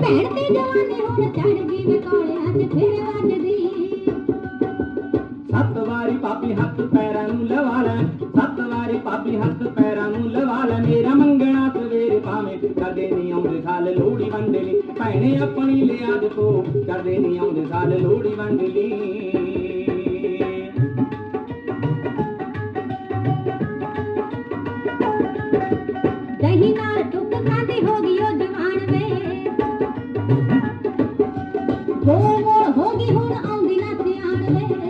ਭੈਣ ਦੀ ਜਵਾਨੀ ਹੁਣ ਚੜ ਗਈ ਵਿਟੋਲਿਆਂ 'ਚ ਫੇਰ ਵੱਜਦੀ ਭਾਵੇਂ ਕਦੇ ਨਹੀਂ ਆਉਂਦੇ, ਸਾਲ ਲੋੜੀ ਵੰਡ ਲਈ ਭੈਣੇ ਆਪਣੀ ਲਿਆਦ ਤੋਂ ਕਦੇ ਨਹੀਂ ਆਉਂਦੇ, ਸਾਲ ਲੋੜੀ ਵੰਡ ਲਈ ਦਹੀਂ ਨਾਲ ਟੁੱਕ ਖਾਂਦੀ ਹੋ ਗਈ ਉਹ ਜਵਾਨ ਵੇ। ਗੋਲ ਗੋਲ ਹੋ ਗਈ ਹੁਣ ਆਉਂਦੀ ਨਾ ਸਿਆਣ ਵੇ।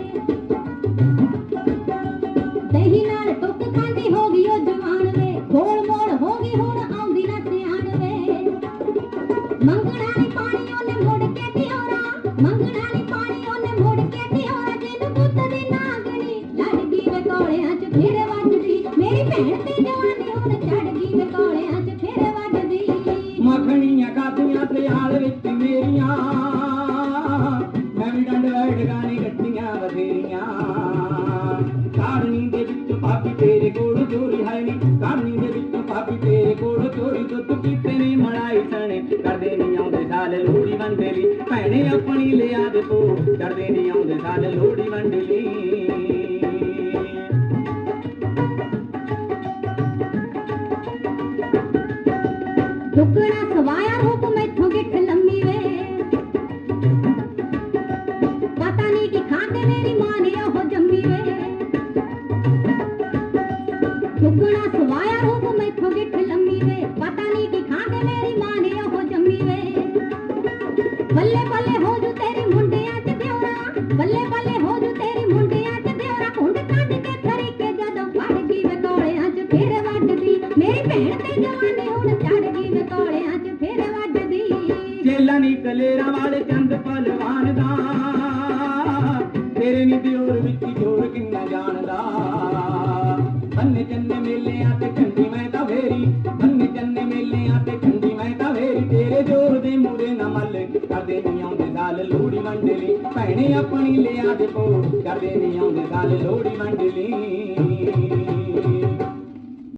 ਮੱਖਣੀਆਂ ਕਾਦੀਆਂ ਤੇ ਹਾਲ ਵਿੱਚ ਮੇਰੀਆਂ। ਲੋੜੀ ਵੰਡੇ ਭੈਣੇ ਆਪਣੀ ਲਿਆ ਦੇ ਤੋ ਕਰਦੇ ਨਹੀਂ ਆਉਂਦੇ ਸਾਲ ਲੋੜੀ ਵੰਡੇ ਲਈ। ਦੁੱਗਣਾ ਸਵਾਇਆ ਰੂਪ ਮੈਥੋਂ ਗਿੱਠ ਲੰਮੀ ਵੇ। ਪਤਾ ਨਹੀਂ ਕਿ ਖਾਂਦੇ ਮੇਰੀ ਮਾਂ ਨੇ ਉਹ ਜੰਮੀ ਵੇ। ਦੁੱਗਣਾ ਸਵਾਇਆ ਰੂਪ ਮੈਥੋਂ ਗਿੱਠ ਲੰਮੀ ਵੇ। ਪਤਾ ਨਹੀਂ ਚੇਲਾ ਨੀ ਕਲੇਰਾਂ ਵਾਲੇ ਚੰਦ ਪਹਿਲਵਾਨ ਦਾ। ਤੇਰੇ ਨੀ ਦਿਓਰ ਵਿੱਚ ਜੋਰ ਕਿੰਨਾ ਜਾਣਦਾ। ਬੰਨੇ ਚੰਨੇ ਮੇਲਿਆਂ ਤੇ ਫੇਰੀ ਦੇ ਮੂਰੇ ਨਾ ਮੱਲ, ਕਰਦੇ ਨਹੀਂ ਆਉਂਦੇ ਸਾਲ ਲੋੜੀ ਮੰਡਲੀ ਭੈਣੇ ਆਪਣੀ ਲਿਆ ਦੇ ਪੋ ਕਰਦੇ ਨਹੀਂ ਆਉਂਦੇ ਸਾਲ ਲੋੜੀ ਮੰਡਲੀ